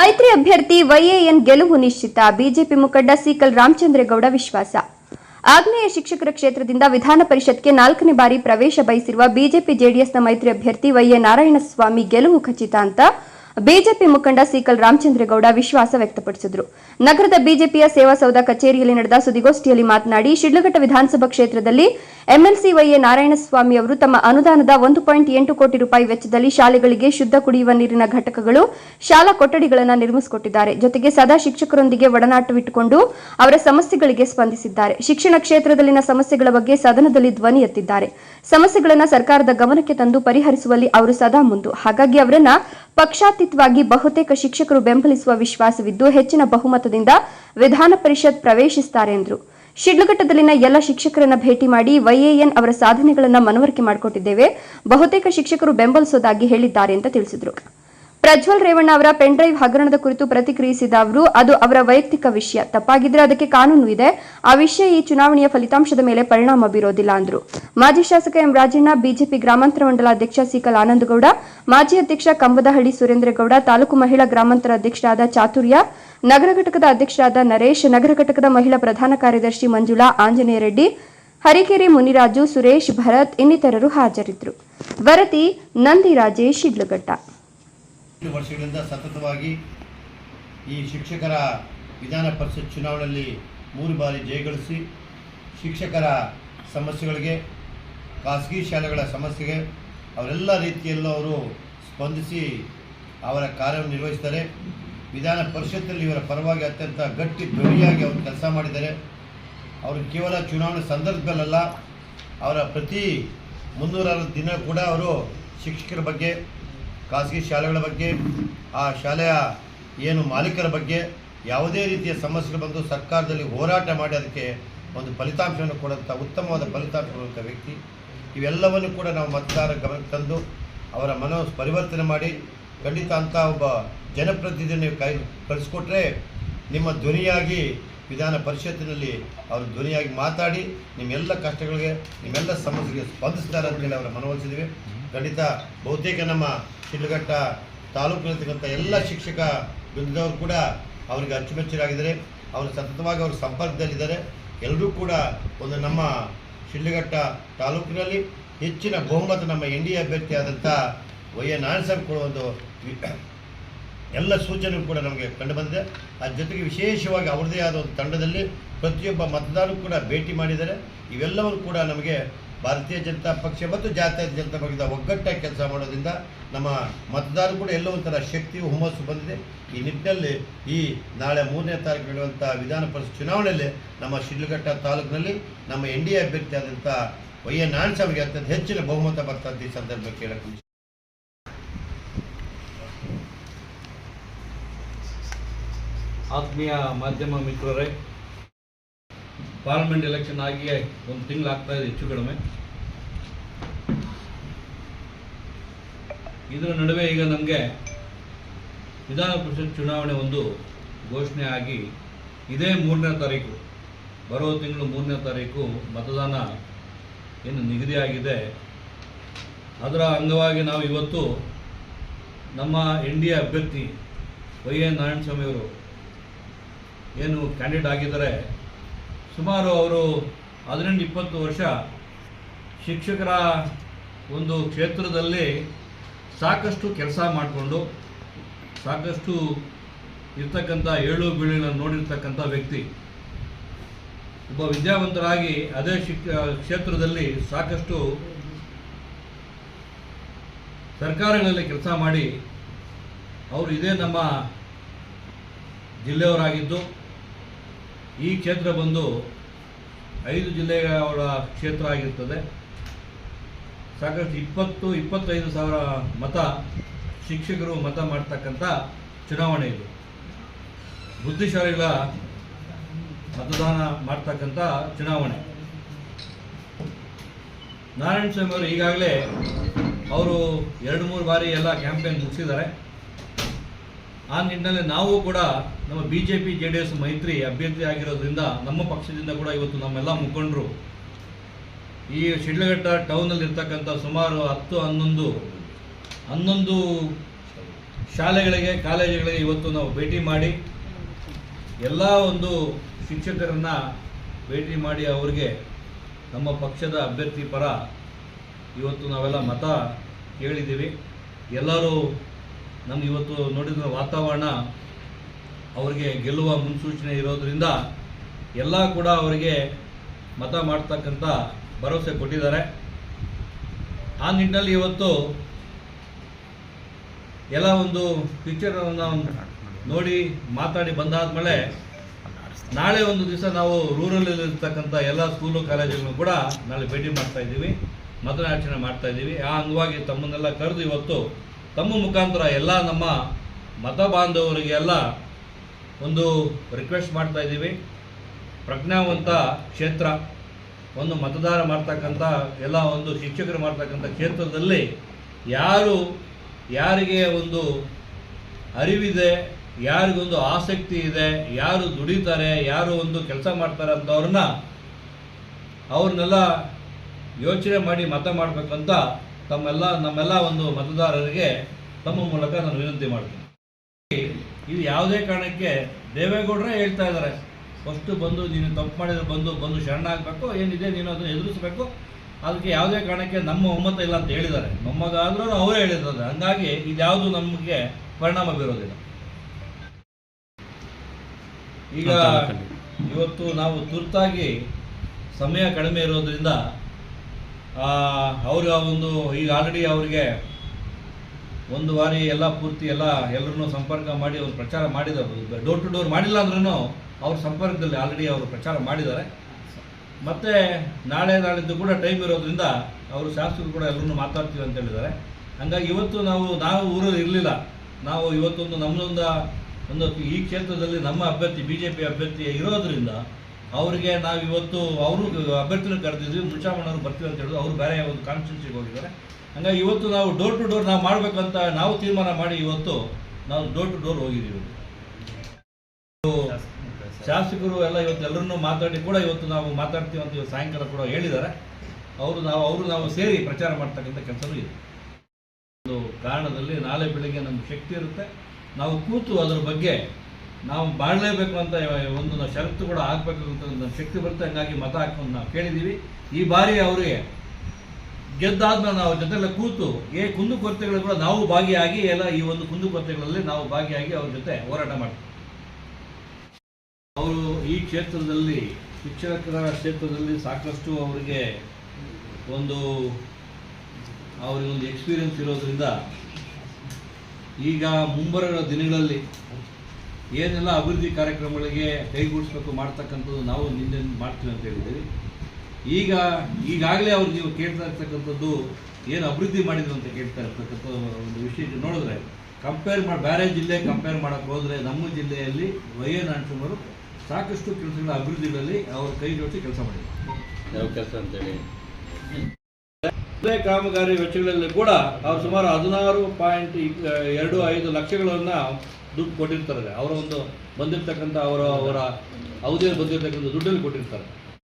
ಮೈತ್ರಿ ಅಭ್ಯರ್ಥಿ ವೈಎಎನ್ ಗೆಲುವು ನಿಶ್ಚಿತ. ಬಿಜೆಪಿ ಮುಖಂಡ ಸಿಕಲ್ ರಾಮಚಂದ್ರೇಗೌಡ ವಿಶ್ವಾಸ. ಆಗ್ನೇಯ ಶಿಕ್ಷಕರ ಕ್ಷೇತ್ರದಿಂದ ವಿಧಾನ ಪರಿಷತ್ಗೆ ನಾಲ್ಕನೇ ಬಾರಿ ಪ್ರವೇಶ ಬಯಸಿರುವ ಬಿಜೆಪಿ ಜೆಡಿಎಸ್ನ ಮೈತ್ರಿ ಅಭ್ಯರ್ಥಿ ವೈಎ ನಾರಾಯಣಸ್ವಾಮಿ ಗೆಲುವು ಖಚಿತ ಅಂತ ಬಿಜೆಪಿ ಮುಖಂಡ ಸಿಕಲ್ ರಾಮಚಂದ್ರೇಗೌಡ ವಿಶ್ವಾಸ ವ್ಯಕ್ತಪಡಿಸಿದರು. ನಗರದ ಬಿಜೆಪಿಯ ಸೇವಾ ಸೌಧ ಕಚೇರಿಯಲ್ಲಿ ನಡೆದ ಸುದ್ದಿಗೋಷ್ಠಿಯಲ್ಲಿ ಮಾತನಾಡಿ, ಶಿಡ್ಲಘಟ್ಟ ವಿಧಾನಸಭಾ ಕ್ಷೇತ್ರದಲ್ಲಿ ಎಂಎಲ್ಸಿ ವೈಎ ನಾರಾಯಣಸ್ವಾಮಿ ಅವರು ತಮ್ಮ ಅನುದಾನದ ಒಂದು ಪಾಯಿಂಟ್ ಎಂಟು ಕೋಟಿ ರೂಪಾಯಿ ವೆಚ್ಚದಲ್ಲಿ ಶಾಲೆಗಳಿಗೆ ಶುದ್ಧ ಕುಡಿಯುವ ನೀರಿನ ಘಟಕಗಳು, ಶಾಲಾ ಕೊಠಡಿಗಳನ್ನು ನಿರ್ಮಿಸಿಕೊಟ್ಟಿದ್ದಾರೆ. ಜೊತೆಗೆ ಸದಾ ಶಿಕ್ಷಕರೊಂದಿಗೆ ಒಡನಾಟವಿಟ್ಟುಕೊಂಡು ಅವರ ಸಮಸ್ಯೆಗಳಿಗೆ ಸ್ಪಂದಿಸಿದ್ದಾರೆ. ಶಿಕ್ಷಣ ಕ್ಷೇತ್ರದಲ್ಲಿನ ಸಮಸ್ಯೆಗಳ ಬಗ್ಗೆ ಸದನದಲ್ಲಿ ಧ್ವನಿ ಎತ್ತಿದ್ದಾರೆ. ಸಮಸ್ಯೆಗಳನ್ನು ಸರ್ಕಾರದ ಗಮನಕ್ಕೆ ತಂದು ಪರಿಹರಿಸುವಲ್ಲಿ ಅವರು ಸದಾ ಮುಂದು. ಹಾಗಾಗಿ ಅವರನ್ನ ಪಕ್ಷಾತೀತವಾಗಿ ಬಹುತೇಕ ಶಿಕ್ಷಕರು ಬೆಂಬಲಿಸುವ ವಿಶ್ವಾಸವಿದ್ದು ಹೆಚ್ಚಿನ ಬಹುಮತದಿಂದ ವಿಧಾನ ಪರಿಷತ್ ಪ್ರವೇಶಿಸುತ್ತಾರೆ ಎಂದರು. ಶಿಡ್ಲಘಟ್ಟದಲ್ಲಿನ ಎಲ್ಲ ಶಿಕ್ಷಕರನ್ನ ಭೇಟಿ ಮಾಡಿ ವೈಎಎನ್ ಅವರ ಸಾಧನೆಗಳನ್ನ ಮನವರಿಕೆ ಮಾಡಿಕೊಟ್ಟಿದ್ದೇವೆ. ಬಹುತೇಕ ಶಿಕ್ಷಕರು ಬೆಂಬಲಿಸೋದಾಗಿ ಹೇಳಿದ್ದಾರೆ ಅಂತ ತಿಳಿಸಿದರು. ಪ್ರಜ್ವಲ್ ರೇವಣ್ಣ ಅವರ ಪೆನ್ ಡ್ರೈವ್ ಹಗರಣದ ಕುರಿತು ಪ್ರತಿಕ್ರಿಯಿಸಿದ ಅವರು, ಅದು ಅವರ ವೈಯಕ್ತಿಕ ವಿಷಯ. ತಪ್ಪಾಗಿದ್ರೆ ಅದಕ್ಕೆ ಕಾನೂನು ಇದೆ. ಆ ವಿಷಯ ಈ ಚುನಾವಣೆಯ ಫಲಿತಾಂಶದ ಮೇಲೆ ಪರಿಣಾಮ ಬೀರೋದಿಲ್ಲ ಅಂದರು. ಮಾಜಿ ಶಾಸಕ ಎಂ ರಾಜಣ್ಣ, ಬಿಜೆಪಿ ಗ್ರಾಮಾಂತರ ಮಂಡಲ ಅಧ್ಯಕ್ಷ ಸಿಕಲ್ ಆನಂದಗೌಡ, ಮಾಜಿ ಅಧ್ಯಕ್ಷ ಕಂಬದಹಳ್ಳಿ ಸುರೇಂದ್ರಗೌಡ, ತಾಲೂಕು ಮಹಿಳಾ ಗ್ರಾಮಾಂತರ ಅಧ್ಯಕ್ಷರಾದ ಚಾತುರ್ಯ, ನಗರ ಘಟಕದ ಅಧ್ಯಕ್ಷರಾದ ನರೇಶ್, ನಗರ ಘಟಕದ ಮಹಿಳಾ ಪ್ರಧಾನ ಕಾರ್ಯದರ್ಶಿ ಮಂಜುಳಾ, ಆಂಜನೇಯ ರೆಡ್ಡಿ, ಹರಿಕೆರೆ ಮುನಿರಾಜು, ಸುರೇಶ್ ಭರತ್ ಇನ್ನಿತರರು ಹಾಜರಿದ್ದರು ವರದಿ ನಂದಿ ರಾಜೇಶ್ ವರ್ಷಗಳಿಂದ ಸತತವಾಗಿ ಈ ಶಿಕ್ಷಕರ ವಿಧಾನ ಪರಿಷತ್ ಚುನಾವಣೆಯಲ್ಲಿ ಮೂರು ಬಾರಿ ಜಯಗಳಿಸಿ ಶಿಕ್ಷಕರ ಸಮಸ್ಯೆಗಳಿಗೆ, ಖಾಸಗಿ ಶಾಲೆಗಳ ಸಮಸ್ಯೆಗೆ ಅವರೆಲ್ಲ ರೀತಿಯಲ್ಲೂ ಅವರು ಸ್ಪಂದಿಸಿ ಅವರ ಕಾರ್ಯವನ್ನು ನಿರ್ವಹಿಸ್ತಾರೆ. ವಿಧಾನ ಪರಿಷತ್ತಲ್ಲಿ ಇವರ ಪರವಾಗಿ ಅತ್ಯಂತ ಗಟ್ಟಿ ಧ್ವನಿಯಾಗಿ ಅವರು ಕೆಲಸ ಮಾಡಿದ್ದಾರೆ. ಅವರು ಕೇವಲ ಚುನಾವಣೆ ಸಂದರ್ಭದಲ್ಲಲ್ಲ, ಅವರ ಪ್ರತಿ ಮುನ್ನೂರ ಅರವತ್ತು ದಿನ ಕೂಡ ಅವರು ಶಿಕ್ಷಕರ ಬಗ್ಗೆ ಖಾಸಗಿ ಶಾಲೆಗಳ ಬಗ್ಗೆ, ಆ ಶಾಲೆಯ ಏನು ಮಾಲೀಕರ ಬಗ್ಗೆ ಯಾವುದೇ ರೀತಿಯ ಸಮಸ್ಯೆಗಳು ಬಂದು ಸರ್ಕಾರದಲ್ಲಿ ಹೋರಾಟ ಮಾಡಿ ಅದಕ್ಕೆ ಒಂದು ಫಲಿತಾಂಶವನ್ನು ಕೊಡುವಂಥ ಉತ್ತಮವಾದ ಫಲಿತಾಂಶ ಕೊಡುವಂಥ ವ್ಯಕ್ತಿ. ಇವೆಲ್ಲವನ್ನು ಕೂಡ ನಾವು ಮತದಾರರ ಗಮನಕ್ಕೆ ತಂದು ಅವರ ಮನೋ ಪರಿವರ್ತನೆ ಮಾಡಿ ಖಂಡಿತ ಅಂತ ಒಬ್ಬ ಜನಪ್ರತಿನಿಧಿಯನ್ನು ನೀವು ಕೈ ಕಳಿಸ್ಕೊಟ್ರೆ ನಿಮ್ಮ ಧ್ವನಿಯಾಗಿ ವಿಧಾನ ಪರಿಷತ್ತಿನಲ್ಲಿ ಅವರು ಧ್ವನಿಯಾಗಿ ಮಾತಾಡಿ ನಿಮ್ಮೆಲ್ಲ ಕಷ್ಟಗಳಿಗೆ, ನಿಮ್ಮೆಲ್ಲ ಸಮಸ್ಯೆಗೆ ಸ್ಪಂದಿಸ್ತಾರೆ ಅಂತೇಳಿ ಅವರ ಮನವೊಲಿಸಿದ್ದೀವಿ. ಖಂಡಿತ ಬಹುತೇಕ ನಮ್ಮ ಶಿಡ್ಲಘಟ್ಟ ತಾಲೂಕಿನಲ್ಲಿರ್ತಕ್ಕಂಥ ಎಲ್ಲ ಶಿಕ್ಷಕ ವೃಂದದವರು ಕೂಡ ಅವರಿಗೆ ಅಚ್ಚುಮೆಚ್ಚರಾಗಿದ್ದಾರೆ. ಅವರು ಸತತವಾಗಿ ಅವರು ಸಂಪರ್ಕದಲ್ಲಿದ್ದಾರೆ. ಎಲ್ಲರೂ ಕೂಡ ಒಂದು ನಮ್ಮ ಶಿಡ್ಲಘಟ್ಟ ತಾಲೂಕಿನಲ್ಲಿ ಹೆಚ್ಚಿನ ಬಹುಮತ ನಮ್ಮ ಎನ್ ಡಿ ಎ ಅಭ್ಯರ್ಥಿ ಆದಂಥ ವೈ ಎ ನಾರಾಯಣಸ್ವಾಮಿ ಕೊಡುವ ಒಂದು ಎಲ್ಲ ಸೂಚನೆ ಕೂಡ ನಮಗೆ ಕಂಡು ಬಂದಿದೆ. ಅದ್ರ ಜೊತೆಗೆ ವಿಶೇಷವಾಗಿ ಅವರದೇ ಆದ ಒಂದು ತಂಡದಲ್ಲಿ ಪ್ರತಿಯೊಬ್ಬ ಮತದಾರರು ಕೂಡ ಭೇಟಿ ಮಾಡಿದ್ದಾರೆ. ಇವೆಲ್ಲವನ್ನು ಕೂಡ ನಮಗೆ ಭಾರತೀಯ ಜನತಾ ಪಕ್ಷ ಮತ್ತು ಜಾತ್ಯತೀತ ಜನತಾ ಪಕ್ಷದ ಒಗ್ಗಟ್ಟಾಗಿ ಕೆಲಸ ಮಾಡೋದ್ರಿಂದ ನಮ್ಮ ಮತದಾರರು ಕೂಡ ಎಲ್ಲೋ ಒಂಥರ ಶಕ್ತಿಯು ಹುಮ್ಮಸ್ಸು ಬಂದಿದೆ. ಈ ನಿಟ್ಟಿನಲ್ಲಿ ಈ ನಾಳೆ ಮೂರನೇ ತಾರೀಕು ನಡೆಯುವಂಥ ವಿಧಾನ ಪರಿಷತ್ ಚುನಾವಣೆಯಲ್ಲಿ ನಮ್ಮ ಶಿಡ್ಲಘಟ್ಟ ತಾಲೂಕಿನಲ್ಲಿ ನಮ್ಮ ಎನ್ ಡಿ ಎ ಅಭ್ಯರ್ಥಿ ಆದಂಥ ವೈ ಎನ್ ನಾರಾಯಣಸ್ವಾಮಿಗೆ ಅತ್ಯಂತ ಹೆಚ್ಚಿನ ಬಹುಮತ ಬರ್ತಂತ ಈ ಸಂದರ್ಭ ಕೇಳಕ್ಕೆ ಆತ್ಮೀಯ ಮಾಧ್ಯಮ ಮಿತ್ರರೇ ಪಾರ್ಲಿಮೆಂಟ್ ಎಲೆಕ್ಷನ್ ಆಗಿಯೇ ಒಂದು ತಿಂಗಳಾಗ್ತಾ ಇದೆ ಹೆಚ್ಚು ಕಡಿಮೆ. ಇದರ ನಡುವೆ ಈಗ ನಮಗೆ ವಿಧಾನ ಪರಿಷತ್ ಚುನಾವಣೆ ಒಂದು ಘೋಷಣೆ ಆಗಿ ಇದೇ ಮೂರನೇ ತಾರೀಕು, ಬರೋ ತಿಂಗಳು ಮೂರನೇ ತಾರೀಕು ಮತದಾನ ಏನು ನಿಗದಿಯಾಗಿದೆ ಅದರ ಅಂಗವಾಗಿ ನಾವು ಇವತ್ತು ನಮ್ಮ ಎನ್ ಡಿ ಎ ಅಭ್ಯರ್ಥಿ ವೈ ಎ ನಾರಾಯಣಸ್ವಾಮಿಯವರು ಏನು ಕ್ಯಾಂಡಿಡೇಟ್ ಆಗಿದ್ದಾರೆ ಸುಮಾರು ಅವರು ಹದಿನೆಂಟು ಇಪ್ಪತ್ತು ವರ್ಷ ಶಿಕ್ಷಕರ ಒಂದು ಕ್ಷೇತ್ರದಲ್ಲಿ ಸಾಕಷ್ಟು ಕೆಲಸ ಮಾಡಿಕೊಂಡು, ಸಾಕಷ್ಟು ಇರ್ತಕ್ಕಂಥ ಏಳು ಬೀಳಿನ ನೋಡಿರ್ತಕ್ಕಂಥ ವ್ಯಕ್ತಿ. ಒಬ್ಬ ವಿದ್ಯಾವಂತರಾಗಿ ಅದೇ ಶಿಕ್ಷ ಕ್ಷೇತ್ರದಲ್ಲಿ ಸಾಕಷ್ಟು ಸರ್ಕಾರಗಳಲ್ಲಿ ಕೆಲಸ ಮಾಡಿ, ಅವರು ಇದೇ ನಮ್ಮ ಜಿಲ್ಲೆಯವರಾಗಿದ್ದು. ಈ ಕ್ಷೇತ್ರ ಬಂದು ಐದು ಜಿಲ್ಲೆಗಳ ಕ್ಷೇತ್ರ ಆಗಿರ್ತದೆ. ಸಾಕಷ್ಟು ಇಪ್ಪತ್ತು, ಇಪ್ಪತ್ತೈದು ಸಾವಿರ ಮತ ಶಿಕ್ಷಕರು ಮತ ಮಾಡ್ತಕ್ಕಂಥ ಚುನಾವಣೆ ಇದು. ಬುದ್ಧಿಶಾಲಿಗಳ ಮತದಾನ ಮಾಡ್ತಕ್ಕಂಥ ಚುನಾವಣೆ. ನಾರಾಯಣ ಸ್ವಾಮಿ ಅವರು ಈಗಾಗಲೇ ಅವರು ಎರಡು, ಮೂರು ಬಾರಿ ಎಲ್ಲ ಕ್ಯಾಂಪೇನ್ ಮುಗಿಸಿದ್ದಾರೆ. ಆ ನಿಟ್ಟಿನಲ್ಲಿ ನಾವು ಕೂಡ ನಮ್ಮ B J P J D S ಮೈತ್ರಿ ಅಭ್ಯರ್ಥಿ ಆಗಿರೋದ್ರಿಂದ ನಮ್ಮ ಪಕ್ಷದಿಂದ ಕೂಡ ಇವತ್ತು ನಮ್ಮೆಲ್ಲ ಮುಖಂಡರು ಈ ಶಿಡ್ಲಘಟ್ಟ ಟೌನಲ್ಲಿ ಇರ್ತಕ್ಕಂಥ ಸುಮಾರು ಹತ್ತು, ಹನ್ನೊಂದು ಹನ್ನೊಂದು ಶಾಲೆಗಳಿಗೆ, ಕಾಲೇಜುಗಳಿಗೆ ಇವತ್ತು ನಾವು ಭೇಟಿ ಮಾಡಿ ಎಲ್ಲ ಒಂದು ಶಿಕ್ಷಕರನ್ನ ಭೇಟಿ ಮಾಡಿ ಅವರಿಗೆ ನಮ್ಮ ಪಕ್ಷದ ಅಭ್ಯರ್ಥಿ ಪರ ಇವತ್ತು ನಾವೆಲ್ಲ ಮತ ಕೇಳಿದ್ದೀವಿ. ಎಲ್ಲರೂ ನಮ್ಗೆ ಇವತ್ತು ನೋಡಿದ ವಾತಾವರಣ ಅವರಿಗೆ ಗೆಲ್ಲುವ ಮುನ್ಸೂಚನೆ ಇರೋದ್ರಿಂದ ಎಲ್ಲ ಕೂಡ ಅವರಿಗೆ ಮತ ಮಾಡ್ತಕ್ಕಂಥ ಭರವಸೆ ಕೊಟ್ಟಿದ್ದಾರೆ. ಆ ನಿಟ್ಟಿನಲ್ಲಿ ಇವತ್ತು ಎಲ್ಲ ಒಂದು ಪಿಕ್ಚರನ್ನು ನೋಡಿ ಮಾತಾಡಿ ಬಂದಾದ್ಮೇಲೆ ನಾಳೆ ಒಂದು ದಿವಸ ನಾವು ರೂರಲ್ಲಿರ್ತಕ್ಕಂಥ ಎಲ್ಲ ಸ್ಕೂಲು ಕಾಲೇಜುಗಳನ್ನು ಕೂಡ ನಾಳೆ ಭೇಟಿ ಮಾಡ್ತಾ ಇದ್ದೀವಿ. ಮತದಾಚರಣೆ ಮಾಡ್ತಾ ಇದ್ದೀವಿ. ಆ ಅಂಗವಾಗಿ ತಮ್ಮನ್ನೆಲ್ಲ ಕರೆದು ಇವತ್ತು ತಮ್ಮ ಮುಖಾಂತರ ಎಲ್ಲ ನಮ್ಮ ಮತ ಬಾಂಧವರಿಗೆಲ್ಲ ಒಂದು ರಿಕ್ವೆಸ್ಟ್ ಮಾಡ್ತಾ ಇದ್ದೀವಿ. ಪ್ರಜ್ಞಾವಂತ ಕ್ಷೇತ್ರ, ಒಂದು ಮತದಾರ ಮಾಡ್ತಕ್ಕಂಥ, ಎಲ್ಲ ಒಂದು ಶಿಕ್ಷಕರು ಮಾಡ್ತಕ್ಕಂಥ ಕ್ಷೇತ್ರದಲ್ಲಿ ಯಾರು ಯಾರಿಗೆ ಒಂದು ಅರಿವಿದೆ, ಯಾರಿಗೊಂದು ಆಸಕ್ತಿ ಇದೆ, ಯಾರು ದುಡಿತಾರೆ, ಯಾರು ಒಂದು ಕೆಲಸ ಮಾಡ್ತಾರೆ ಅಂತವ್ರನ್ನ ಅವ್ರನ್ನೆಲ್ಲ ಯೋಚನೆ ಮಾಡಿ ಮತ ಮಾಡಬೇಕಂತ ತಮ್ಮೆಲ್ಲ ನಮ್ಮೆಲ್ಲ ಒಂದು ಮತದಾರರಿಗೆ ತಮ್ಮ ಮೂಲಕ ನಾನು ವಿನಂತಿ ಮಾಡ್ತೀನಿ. ಇದು ಯಾವುದೇ ಕಾರಣಕ್ಕೆ ದೇವೇಗೌಡರೇ ಹೇಳ್ತಾ ಇದ್ದಾರೆ ಫಸ್ಟು ಬಂದು ನೀನು ತಪ್ಪು ಮಾಡಿದ್ರೆ ಬಂದು ಬಂದು ಶರಣಾಗಬೇಕು ಏನಿದೆ ನೀನು ಅದನ್ನು ಎದುರಿಸಬೇಕು. ಅದಕ್ಕೆ ಯಾವುದೇ ಕಾರಣಕ್ಕೆ ನಮ್ಮ ಒಮ್ಮತ ಇಲ್ಲ ಅಂತ ಹೇಳಿದ್ದಾರೆ. ನಮ್ಮಗಾದ್ರೂ ಅವರೇ ಹೇಳಿದ್ದಾರೆ. ಹಂಗಾಗಿ ಇದ್ಯಾವುದು ನಮಗೆ ಪರಿಣಾಮ ಬೀರೋದಿಲ್ಲ. ಈಗ ಇವತ್ತು ನಾವು ತುರ್ತಾಗಿ ಸಮಯ ಕಡಿಮೆ ಇರೋದ್ರಿಂದ ಅವ್ರ ಒಂದು, ಈಗ ಆಲ್ರೆಡಿ ಅವರಿಗೆ ಒಂದು ಬಾರಿ ಎಲ್ಲ ಪೂರ್ತಿ ಎಲ್ಲ ಎಲ್ಲರನ್ನೂ ಸಂಪರ್ಕ ಮಾಡಿ ಅವರು ಪ್ರಚಾರ ಮಾಡಿದ್ದಾರೆ ಡೋರ್ ಟು ಡೋರ್ ಮಾಡಿಲ್ಲ ಅಂದ್ರೂ ಅವ್ರ ಸಂಪರ್ಕದಲ್ಲಿ ಆಲ್ರೆಡಿ ಅವರು ಪ್ರಚಾರ ಮಾಡಿದ್ದಾರೆ. ಮತ್ತು ನಾಳೆ ನಾಳಿದ್ದು ಕೂಡ ಟೈಮ್ ಇರೋದ್ರಿಂದ ಅವರು ಶಾಸಕರು ಕೂಡ ಎಲ್ಲರೂ ಮಾತಾಡ್ತೀವಿ ಅಂತ ಹೇಳಿದ್ದಾರೆ. ಹಂಗಾಗಿ ಇವತ್ತು ನಾವು ನಾವು ಊರಲ್ಲಿ ಇರಲಿಲ್ಲ. ನಾವು ಇವತ್ತೊಂದು ನಮ್ಮದೊಂದು ಒಂದು ಈ ಕ್ಷೇತ್ರದಲ್ಲಿ ನಮ್ಮ ಅಭ್ಯರ್ಥಿ ಬಿ ಜೆ ಪಿ ಅಭ್ಯರ್ಥಿ ಇರೋದ್ರಿಂದ ಅವರಿಗೆ ನಾವು ಇವತ್ತು ಅವರು ಅಭ್ಯರ್ಥಿನ ಕರೆದಿದ್ವಿ ಮುನ್ಷಾಮಣ್ಣವರು ಬರ್ತೀವಿ ಅಂತ ಹೇಳಿದ್ರು. ಅವರು ಬೇರೆ ಒಂದು ಕಾನ್ಸ್ಟಿಟ್ಯೂನ್ಸಿಗೆ ಹೋಗಿದ್ದಾರೆ. ಹಂಗಾಗಿ ಇವತ್ತು ನಾವು ಡೋರ್ ಟು ಡೋರ್ ನಾವು ಮಾಡಬೇಕಂತ ನಾವು ತೀರ್ಮಾನ ಮಾಡಿ ಇವತ್ತು ನಾವು ಡೋರ್ ಟು ಡೋರ್ ಹೋಗಿದ್ದೀವಿ. ಶಾಸಕರು ಎಲ್ಲ ಇವತ್ತು ಎಲ್ಲರನ್ನೂ ಮಾತಾಡಿ ಕೂಡ ಇವತ್ತು ನಾವು ಮಾತಾಡ್ತೀವಿ ಅಂತ ಇವತ್ತು ಸಾಯಂಕಾಲ ಕೂಡ ಹೇಳಿದ್ದಾರೆ. ಅವರು ನಾವು ಅವರು ನಾವು ಸೇರಿ ಪ್ರಚಾರ ಮಾಡ್ತಕ್ಕಂಥ ಕೆಲಸವೂ ಇದೆ. ಒಂದು ಕಾರಣದಲ್ಲಿ ನಾಳೆ ಬೆಳಿಗ್ಗೆ ನಮ್ಗೆ ಶಕ್ತಿ ಇರುತ್ತೆ. ನಾವು ಕೂತು ಅದರ ಬಗ್ಗೆ ನಾವು ಬಾಳಲೇಬೇಕು ಅಂತ ಒಂದು ಷರತ್ತು ಕೂಡ ಆಗಬೇಕು ಅಂತ ಒಂದು ಶಕ್ತಿ ಬರುತ್ತೆ. ಹಂಗಾಗಿ ಮತ ಹಾಕೊಂಡು ನಾವು ಕೇಳಿದ್ದೀವಿ. ಈ ಬಾರಿ ಅವರಿಗೆ ಗೆದ್ದಾದ್ಮೇಲೆ ನಾವು ಜೊತೆಲ್ಲ ಕೂತು ಏ ಕುಂದುಕೊರತೆಗಳು ಕೂಡ ನಾವು ಭಾಗಿಯಾಗಿ ಎಲ್ಲ ಈ ಒಂದು ಕುಂದುಕೊರತೆಗಳಲ್ಲಿ ನಾವು ಭಾಗಿಯಾಗಿ ಅವ್ರ ಜೊತೆ ಹೋರಾಟ ಮಾಡ್ತೀವಿ. ಅವರು ಈ ಕ್ಷೇತ್ರದಲ್ಲಿ ಶಿಕ್ಷಕರ ಕ್ಷೇತ್ರದಲ್ಲಿ ಸಾಕಷ್ಟು ಅವರಿಗೆ ಒಂದು ಅವರಿಗೆ ಒಂದು ಎಕ್ಸ್ಪೀರಿಯನ್ಸ್ ಇರೋದ್ರಿಂದ ಈಗ ಮುಂಬರುವ ದಿನಗಳಲ್ಲಿ ಏನೆಲ್ಲ ಅಭಿವೃದ್ಧಿ ಕಾರ್ಯಕ್ರಮಗಳಿಗೆ ಕೈಗೂಡಿಸ್ಬೇಕು ಮಾಡ್ತಕ್ಕಂಥದ್ದು ನಾವು ನಿನ್ನೆ ಮಾಡ್ತೀವಿ ಅಂತ ಹೇಳಿದ್ದೀವಿ. ಈಗ ಈಗಾಗಲೇ ಅವ್ರು ನೀವು ಕೇಳ್ತಾ ಇರ್ತಕ್ಕಂಥದ್ದು ಏನು ಅಭಿವೃದ್ಧಿ ಮಾಡಿದ್ರು ಅಂತ ಕೇಳ್ತಾ ಇರ್ತಕ್ಕಂಥ ಒಂದು ವಿಷಯ ನೋಡಿದ್ರೆ ಕಂಪೇರ್ ಮಾಡಿ ಬೇರೆ ಜಿಲ್ಲೆ ಕಂಪೇರ್ ಮಾಡೋಕ್ಕೆ ಹೋದರೆ ನಮ್ಮ ಜಿಲ್ಲೆಯಲ್ಲಿ ವೈ ಎನ್ ಸಾಕಷ್ಟು ಕೆಲಸಗಳ ಅಭಿವೃದ್ಧಿಗಳಲ್ಲಿ ಅವರು ಕೈ ಜೋಡಿಸಿ ಕೆಲಸ ಮಾಡಿದ್ದಾರೆ ಯಾವ ಕೆಲಸ ಅಂತೇಳಿ. ಕಾಮಗಾರಿ ವೆಚ್ಚಗಳಲ್ಲಿ ಕೂಡ ಅವ್ರು ಸುಮಾರು ಹದಿನಾರು ಪಾಯಿಂಟ್ ಎರಡು ಐದು ಲಕ್ಷಗಳನ್ನ ದುಡ್ಡು ಕೊಟ್ಟಿರ್ತಾರೆ. ಅವರ ಒಂದು ಬಂದಿರ್ತಕ್ಕಂಥ ಅವರ ಅವರ ಅವಧಿಯಲ್ಲಿ ಬಂದಿರತಕ್ಕಂಥ ದುಡ್ಡಲ್ಲಿ ಕೊಟ್ಟಿರ್ತಾರೆ.